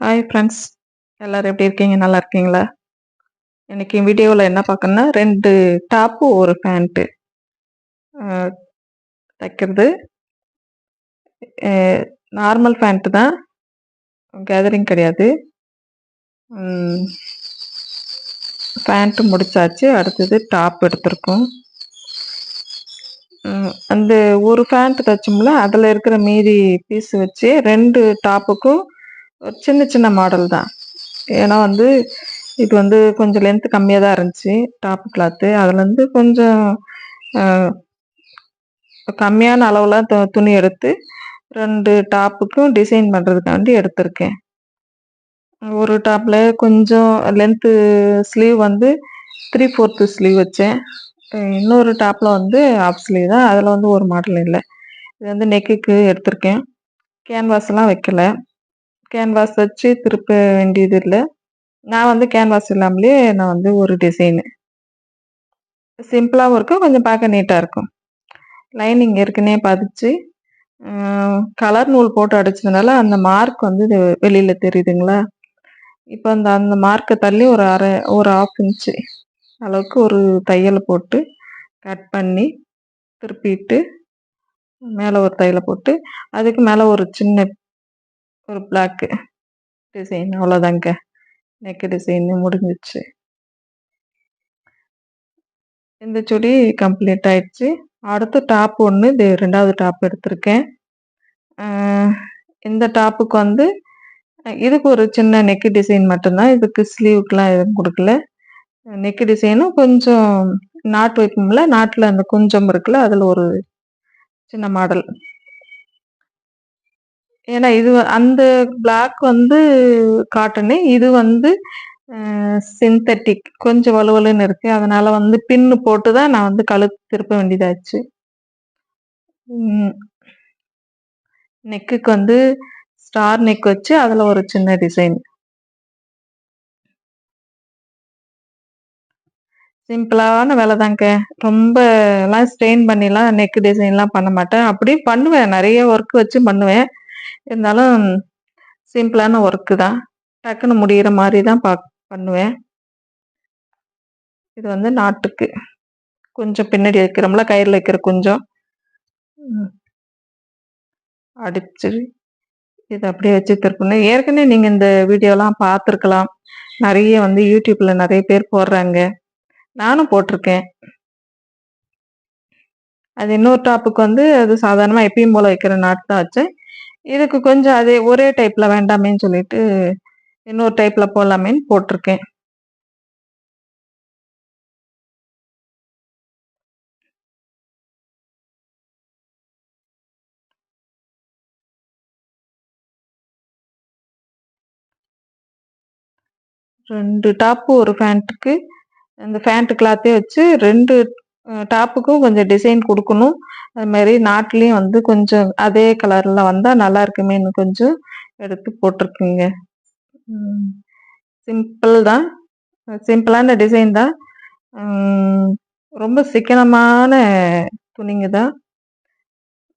Hi friends எல்லோரும் எப்படி இருக்கீங்க? நல்லா இருக்கீங்களா? இன்றைக்கி வீடியோவில் என்ன பார்க்கணுன்னா ரெண்டு டாப்பு ஒரு பேண்ட்டு. தைக்கிறது. நார்மல் பேண்ட்டு தான். கேதரிங் கிடையாது. பேண்ட்டு முடிச்சாச்சு. அடுத்தது டாப் எடுத்திருக்கோம். அந்த ஒரு பேண்ட் தைச்சோம்ல அதில் இருக்கிற மீதி பீஸ் வச்சு ரெண்டு டாப்புக்கும் ஒரு சின்ன சின்ன மாடல் தான். ஏன்னா வந்து இது வந்து கொஞ்சம் லென்த்து கம்மியாக தான் இருந்துச்சு டாப் கிளாத்து அதுலேருந்து கொஞ்சம் கம்மியான அளவில் து துணி எடுத்து ரெண்டு டாப்புக்கும் டிசைன் பண்ணுறதுக்காண்டி எடுத்திருக்கேன். ஒரு டாப்பில் கொஞ்சம் லென்த்து ஸ்லீவ் வந்து த்ரீ ஃபோர்த்து ஸ்லீவ் வச்சேன் இன்னொரு டாப்பில் வந்து ஆஃப் ஸ்லீவ் தான். அதில் வந்து ஒரு மாடல் இல்லை. இது வந்து நெக்குக்கு எடுத்திருக்கேன். கேன்வாஸ்லாம் வைக்கல. கேன்வாஸ் வச்சு திருப்ப வேண்டியது இல்லை நான் வந்து கேன்வாஸ் இல்லாமலே நான் வந்து ஒரு டிசைனு சிம்பிளாகவும் இருக்கும் கொஞ்சம் பார்க்க நீட்டாக இருக்கும். லைனிங் ஏற்கனவே பதிச்சு கலர் நூல் போட்டு அடிச்சதுனால அந்த மார்க் வந்து வெளியில் தெரியுதுங்களா? இப்போ அந்த அந்த மார்க்கை தள்ளி ஒரு அரை ஒரு ஆஃப் இன்ச்சு அளவுக்கு ஒரு தையலை போட்டு கட் பண்ணி திருப்பிட்டு மேலே ஒரு தையலை போட்டு அதுக்கு மேலே ஒரு சின்ன ஒரு பிளாக்கு டிசைன் அவ்வளோதாங்க நெக்கு டிசைன் முடிஞ்சிச்சு. இந்த சுடி கம்ப்ளீட் ஆயிடுச்சு. அடுத்து டாப் ஒன்று இது ரெண்டாவது டாப் எடுத்திருக்கேன். இந்த டாப்புக்கு வந்து இதுக்கு ஒரு சின்ன நெக்கு டிசைன் மட்டும்தான். இதுக்கு ஸ்லீவுக்கெலாம் எதுவும் கொடுக்கல. நெக்கு டிசைனும் கொஞ்சம் நாட்டு வைப்போம்ல நாட்டில் அந்த குஞ்சம் இருக்குல்ல அதில் ஒரு சின்ன மாடல் ஏன்னா இது அந்த பிளாக் வந்து காட்டனு இது வந்து சிந்தட்டிக் கொஞ்சம் வலுவலுன்னு இருக்கு. அதனால வந்து பின்னு போட்டு தான் நான் வந்து கழுத்து திருப்ப வேண்டியதாச்சு. நெக்குக்கு வந்து ஸ்டார் நெக் வச்சு அதில் ஒரு சின்ன டிசைன் சிம்பிளான வேலை தாங்க. ரொம்ப எல்லாம் ஸ்ட்ரெயின் பண்ணிலாம் நெக் டிசைன்லாம் பண்ண மாட்டேன். அப்படியே பண்ணுவேன். நிறைய ஒர்க் வச்சு பண்ணுவேன். இருந்தாலும் சிம்பிளான ஒர்க்கு தான். டக்குன்னு முடிகிற மாதிரி தான் பா பண்ணுவேன். இது வந்து நாட்டுக்கு. கொஞ்சம் பின்னாடி வைக்கிறோம்ல கயிறில் வைக்கிற கொஞ்சம். அடிச்சு இதை அப்படியே வச்சு திருப்பணும் ஏற்கனவே நீங்கள் இந்த வீடியோலாம் பார்த்துருக்கலாம். நிறைய வந்து யூடியூப்பில் நிறைய பேர் போடுறாங்க. நானும் போட்டிருக்கேன். அது இன்னொரு டாப்புக்கு வந்து அது சாதாரணமாக எப்பயும் போல் வைக்கிற நாட்டு தான் வச்சேன் இதுக்கு கொஞ்சம் அதே ஒரே டைப்பில் வேண்டாமேன்னு சொல்லிட்டு இன்னொரு டைப்பில் போடலாமேன்னு போட்டிருக்கேன். ரெண்டு டாப்பு ஒரு ஃபேண்ட்டுக்கு அந்த ஃபேண்ட்டு கிளாத்தே வச்சு ரெண்டு டாப்புக்கும் கொஞ்சம் டிசைன் கொடுக்கணும். அது மாதிரி நாட்லேயும் வந்து கொஞ்சம் அதே கலரில் வந்தால் நல்லா இருக்குமேன்னு கொஞ்சம் எடுத்து போட்டிருக்குங்க. சிம்பிள் தான். சிம்பிளான டிசைன் தான். ரொம்ப சிக்கனமான துணிங்க தான்.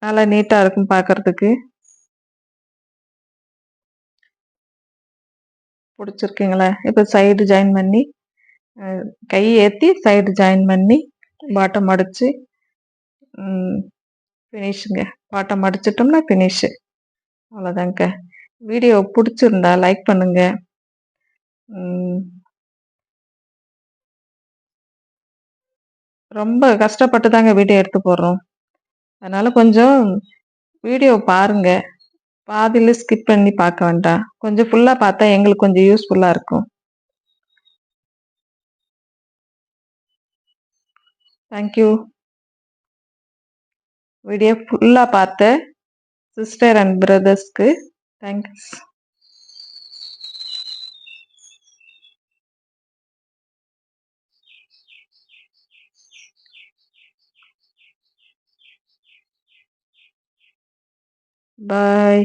நல்லா நீட்டாக இருக்கும் பார்க்குறதுக்கு பிடிச்சிருக்கீங்களா? இப்போ சைடு ஜாயின் பண்ணி கை ஏற்றி சைடு ஜாயின் பண்ணி பாட்டம் அடித்து ஃபினிஷுங்க பாட்டம் அடிச்சிட்டோம்னா ஃபினிஷு அவ்வளோதாங்க வீடியோ பிடிச்சிருந்தா லைக் பண்ணுங்க. ரொம்ப கஷ்டப்பட்டு தாங்க வீடியோ எடுத்து போடுறோம். அதனால் கொஞ்சம் வீடியோ பாருங்கள் பாதியில் ஸ்கிப் பண்ணி பார்க்க வேண்டாம். கொஞ்சம் ஃபுல்லாக பார்த்தா எங்களுக்கு கொஞ்சம் யூஸ்ஃபுல்லாக இருக்கும். தேங்க்யூ வீடியோ ஃபுல்லாக பார்த்த சிஸ்டர் அண்ட் பிரதர்ஸ்க்கு தேங்க்ஸ் பாய்